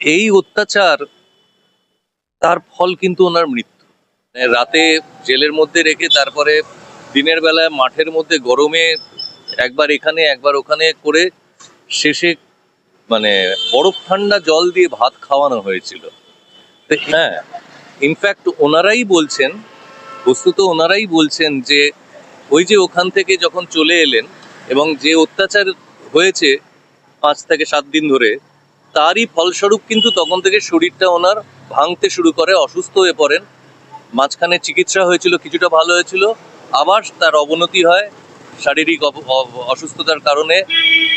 এই অত্যাচার, তার ফল কিন্তু ওনার মৃত্যু। মানে রাতে জেলের মধ্যে রেখে তারপরে দিনের বেলায় মাঠের মধ্যে গরমে একবার এখানে, একবার ওখানে করে শেষে মানে বরফ ঠান্ডা জল দিয়ে ভাত খাওয়ানো হয়েছিল। হ্যাঁ ইনফ্যাক্ট ওনারাই বলছেন, বস্তুত ওনারাই বলছেন যে ওই যে ওখান থেকে যখন চলে এলেন এবং যে অত্যাচার হয়েছে পাঁচ থেকে সাত দিন ধরে তারই ফলস্বরূপ কিন্তু তখন থেকে শরীরটা ওনার ভাঙতে শুরু করে, অসুস্থ হয়ে পড়েন। মাঝখানে চিকিৎসা হয়েছিল, কিছুটা ভালো হয়েছিল। আবার তার অবনতি হয়, শারীরিক অসুস্থতার কারণে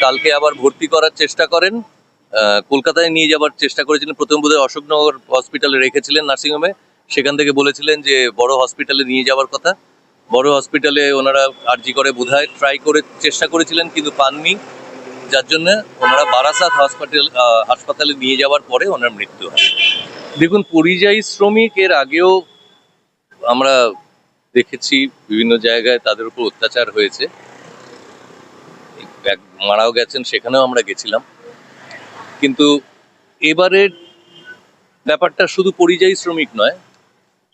কালকে আবার ভর্তি করার চেষ্টা করেন। কলকাতায় নিয়ে যাবার চেষ্টা করেছিলেন। প্রথম বোধহয় অশোকনগর হসপিটালে রেখেছিলেন নার্সিংহোমে। সেখান থেকে বলেছিলেন যে, বড় হসপিটালে নিয়ে যাওয়ার কথা। বড় হসপিটালে ওনারা আর্জি করে বোধহয়। ট্রাই করে চেষ্টা করেছিলেন, কিন্তু পাননি। যার জন্য ওনারা বারাসাত হসপিটাল আহ, হাসপাতালে নিয়ে যাওয়ার পরে ওনার মৃত্যু হয়। দেখুন পরিযায়ী শ্রমিক এর আগেও আমরা দেখেছি বিভিন্ন জায়গায় তাদের উপর অত্যাচার হয়েছে। মারাও গেছেন সেখানেও আমরা গেছিলাম। কিন্তু এবারের ব্যাপারটা শুধু পরিযায়ী শ্রমিক নয়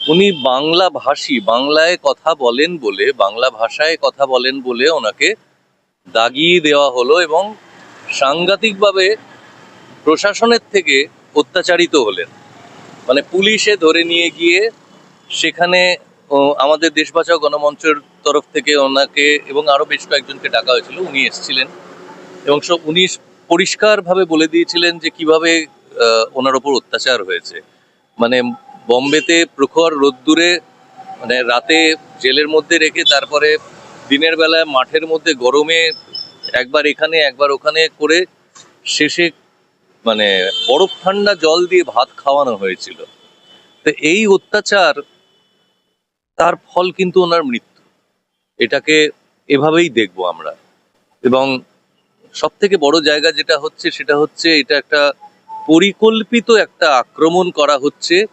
উনি বাংলা ভাষী বাংলায় কথা বলেন বলে বাংলা ভাষায় কথা বলেন বলে ওনাকে দাগিয়ে দেওয়া হলো এবং সাংঘাতিকভাবে প্রশাসনের থেকে অত্যাচারিত হলেন। মানে পুলিশে ধরে নিয়ে গিয়ে সেখানে আমাদের দেশ বাঁচাও গণমঞ্চের তরফ থেকে ওনাকে এবং আরও বেশ কয়েকজনকে ডাকা হয়েছিল, উনি এসেছিলেন এবং সব, উনি পরিষ্কারভাবে বলে দিয়েছিলেন যে কীভাবে ওনার ওপর অত্যাচার হয়েছে। মানে বম্বেতে প্রখর রোদ্দুরে মানে রাতে জেলের মধ্যে রেখে তারপরে দিনের বেলায় মাঠের মধ্যে গরমে একবার এখানে, একবার ওখানে করে শেষে মানে বরফ ঠান্ডা জল দিয়ে ভাত খাওয়ানো হয়েছিল। তো এই অত্যাচার, তার ফল কিন্তু ওনার মৃত্যু। এটাকে এভাবেই দেখব আমরা। এবং সব থেকে বড় জায়গা যেটা হচ্ছে, সেটা হচ্ছে এটা একটা পরিকল্পিত একটা আক্রমণ করা হচ্ছে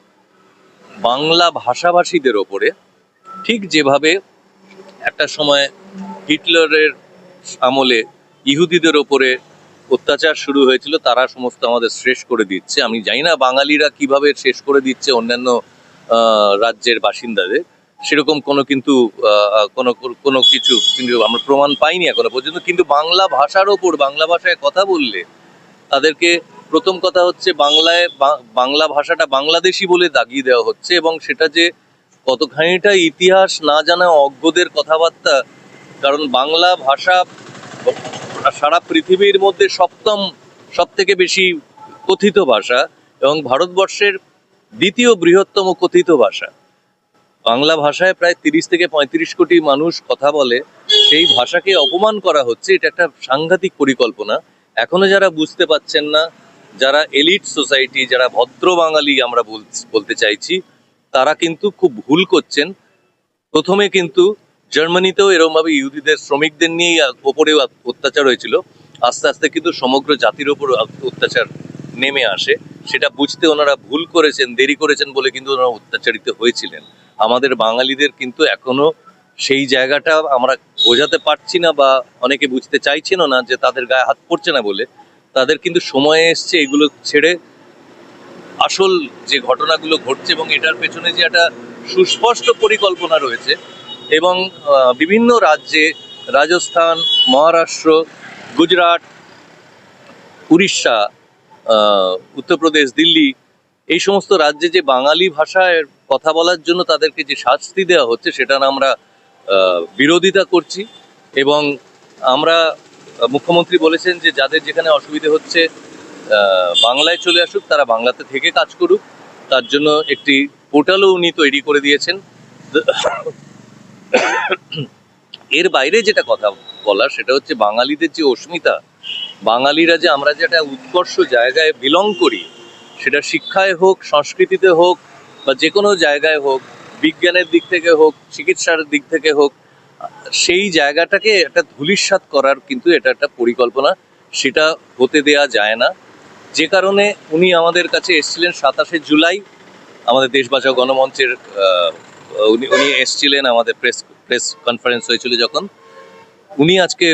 বাংলা ভাষাভাষীদের ওপরে। ঠিক যেভাবে একটা সময় হিটলারের আমলে ইহুদিদের ওপরে অত্যাচার শুরু হয়েছিল, তারা সমস্ত আমাদের শেষ করে দিচ্ছে। আমি জানি না বাঙালিরা কীভাবে শেষ করে দিচ্ছে অন্যান্য রাজ্যের বাসিন্দাদের। সেরকম কোনো কিন্তু কোনো কোনো কিছু কিন্তু আমরা প্রমাণ পাইনি এখনও পর্যন্ত। কিন্তু বাংলা ভাষার ওপর, বাংলা ভাষায় কথা বললে তাদেরকে প্রথম কথা হচ্ছে বাংলায় বাংলা ভাষাটা বাংলাদেশি বলে দাগিয়ে দেওয়া হচ্ছে এবং সেটা যে কতখানিটা ইতিহাস না জানা অজ্ঞদের কথাবার্তা? কারণ বাংলা ভাষা সারা পৃথিবীর মধ্যে সপ্তম সব থেকে বেশি কথিত ভাষা এবং ভারতবর্ষের দ্বিতীয় বৃহত্তম কথিত ভাষা। বাংলা ভাষায় প্রায় তিরিশ থেকে পঁয়ত্রিশ কোটি মানুষ কথা বলে, সেই ভাষাকে অপমান করা হচ্ছে, এটা একটা সাংঘাতিক পরিকল্পনা। এখনও যারা বুঝতে পাচ্ছেন না, যারা এলিট সোসাইটি, যারা ভদ্র বাঙালি আমরা বল- বলতে চাইছি তারা কিন্তু খুব ভুল করছেন। প্রথমে কিন্তু জার্মানিতেও এরকমভাবে ইহুদিদের, শ্রমিকদের নিয়েই ওপরে অত্যাচার হয়েছিল। আস্তে আস্তে কিন্তু সমগ্র জাতির ওপর অত্যাচার নেমে আসে। সেটা বুঝতে ওনারা ভুল করেছেন, দেরি করেছেন বলে কিন্তু ওনারা অত্যাচারিত হয়েছিলেন। আমাদের বাঙালিদের কিন্তু এখনও সেই জায়গাটা আমরা বোঝাতে পারছি না বা অনেকে বুঝতে চাইছেনও না যে তাদের গায়ে হাত পড়ছে না বলে। তাদের কিন্তু সময় এসছে এগুলো ছেড়ে আসল যে ঘটনাগুলো ঘটছে এবং এটার পেছনে যে একটা সুস্পষ্ট পরিকল্পনা রয়েছে এবং বিভিন্ন রাজ্যে, রাজস্থান, মহারাষ্ট্র, গুজরাট, উড়িষ্যা উত্তরপ্রদেশ, দিল্লি, এই সমস্ত রাজ্যে যে বাঙালি ভাষায় কথা বলার জন্য তাদেরকে যে শাস্তি দেওয়া হচ্ছে সেটা আমরা বিরোধিতা করছি এবং আমরা মুখ্যমন্ত্রী বলেছেন যে যাদের যেখানে অসুবিধে হচ্ছে বাংলায় চলে আসুক, তারা বাংলাতে থেকে কাজ করুক। তার জন্য একটি পোর্টালও উনি তৈরি করে দিয়েছেন। এর বাইরে যেটা কথা বলার, সেটা হচ্ছে বাঙালিদের যে অস্মিতা, বাঙালিরা যে আমরা যে একটা উৎকর্ষ জায়গায় বিলং করি, সেটা শিক্ষায় হোক, সংস্কৃতিতে হোক, বা যে কোনো জায়গায় হোক, বিজ্ঞানের দিক থেকে হোক, চিকিৎসার দিক থেকে হোক, সেই জায়গাটাকে একটা ধূলিসাৎ করার কিন্তু এটা একটা পরিকল্পনা। সেটা হতে দেয়া যায় না। যে কারণে উনি আমাদের কাছে এসেছিলেন সাতাশে জুলাই। আমাদের দেশ বাঁচাও গণমঞ্চের উনি উনি এসেছিলেন আমাদের প্রেস প্রেস কনফারেন্স হয়েছিল যখন। উনি আজকে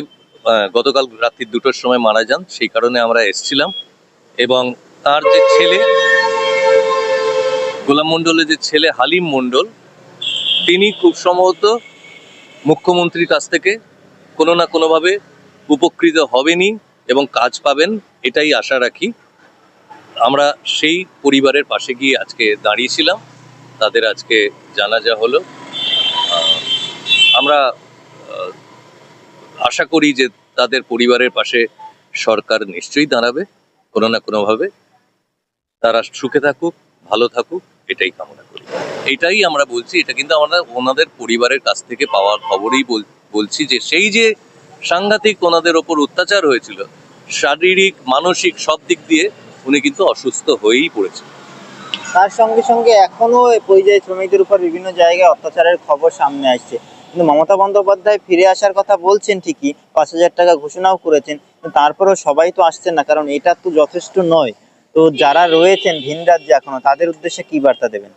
গতকাল রাত্রি দুটোর সময় মারা যান, সেই কারণে আমরা এসেছিলাম। এবং তার যে ছেলে, গোলাম মণ্ডলের যে ছেলে হালিম মণ্ডল, তিনি খুব সম্ভবত মুখ্যমন্ত্রীর কাছ থেকে কোনো না কোনোভাবে উপকৃত হবেনই। এবং কাজ পাবেন, এটাই আশা রাখি। আমরা সেই পরিবারের পাশে গিয়ে আজকে দাঁড়িয়েছিলাম। তাদের আজকে জানাজা হলো। আমরা আশা করি যে তাদের পরিবারের পাশে সরকার নিশ্চয়ই দাঁড়াবে, কোনো না কোনোভাবে। তারা সুখে থাকুক, ভালো থাকুক, এটাই কামনা করি। এটাই আমরা বলছি, এটা কিন্তু আমরা ওনাদের পরিবারের কাছ থেকে পাওয়ার খবরই বল- বলছি যে সেই যে সাংঘাতিক ওনাদের ওপর অত্যাচার হয়েছিল। শারীরিক মানসিক সব দিক দিয়ে উনি কিন্তু অসুস্থ হয়েই পড়েছে তার সঙ্গে সঙ্গে এখনও পরিযায়ী শ্রমিকদের উপর বিভিন্ন জায়গায় অত্যাচারের খবর সামনে আসছে। কিন্তু মমতা বন্দ্যোপাধ্যায় ফিরে আসার কথা বলছেন ঠিকই পাঁচ হাজার টাকা ঘোষণাও করেছেন তারপরেও সবাই তো আসছেন না কারণ এটা তো যথেষ্ট নয়। তো যারা রয়েছেন ভিন রাজ্যে এখনও তাদের উদ্দেশ্যে কি বার্তা দেবেন?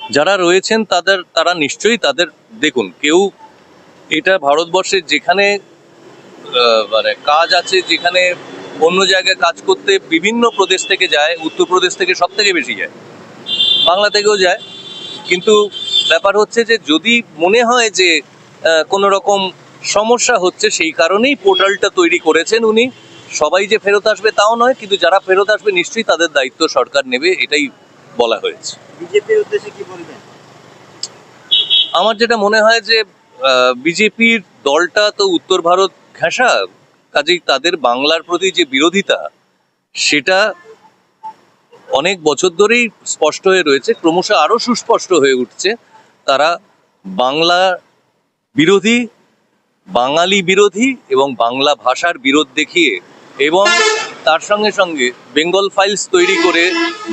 যারা রয়েছেন তাদের তারা নিশ্চয়ই তাদের দেখুন কেউ এটা ভারতবর্ষের যেখানে মানে কাজ আছে যেখানে অন্য জায়গায় কাজ করতে বিভিন্ন প্রদেশ থেকে যায় উত্তরপ্রদেশ থেকে সব থেকে বেশি যায়। বাংলা থেকেও যায়। কিন্তু ব্যাপার হচ্ছে যে যদি মনে হয় যে কোনো রকম সমস্যা হচ্ছে সেই কারণেই পোর্টালটা তৈরি করেছেন উনি। সবাই যে ফেরত আসবে তাও নয় কিন্তু যারা ফেরত আসবে নিশ্চয়ই তাদের দায়িত্ব সরকার নেবে এটাই বলা হয়েছে। বিজেপির উদ্দেশ্যে কি বলবেন? আমার যেটা মনে হয় যে বিজেপির দলটা তো উত্তর ভারত ঘেঁষা, কাজেই তাদের বাংলার প্রতি যে বিরোধিতা, সেটা অনেক বছর ধরেই স্পষ্ট হয়ে রয়েছে, ক্রমশ আরও সুস্পষ্ট হয়ে উঠছে। তারা বাংলা বিরোধী, বাঙালি বিরোধী এবং বাংলা ভাষার বিরোধ দেখিয়ে এবং তার সঙ্গে সঙ্গে বেঙ্গল ফাইলস তৈরি করে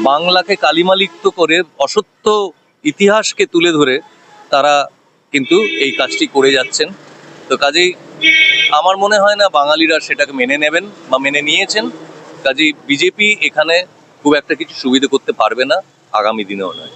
বাংলাকে কালিমালিপ্ত করে অসত্য ইতিহাসকে তুলে ধরে তারা কিন্তু এই কাজটি করে যাচ্ছেন। তো কাজেই আমার মনে হয় না বাঙালিরা সেটাকে মেনে নেবেন বা মেনে নিয়েছেন। কাজেই বিজেপি এখানে খুব একটা কিছু সুবিধা করতে পারবে না, আগামী দিনেও নয়।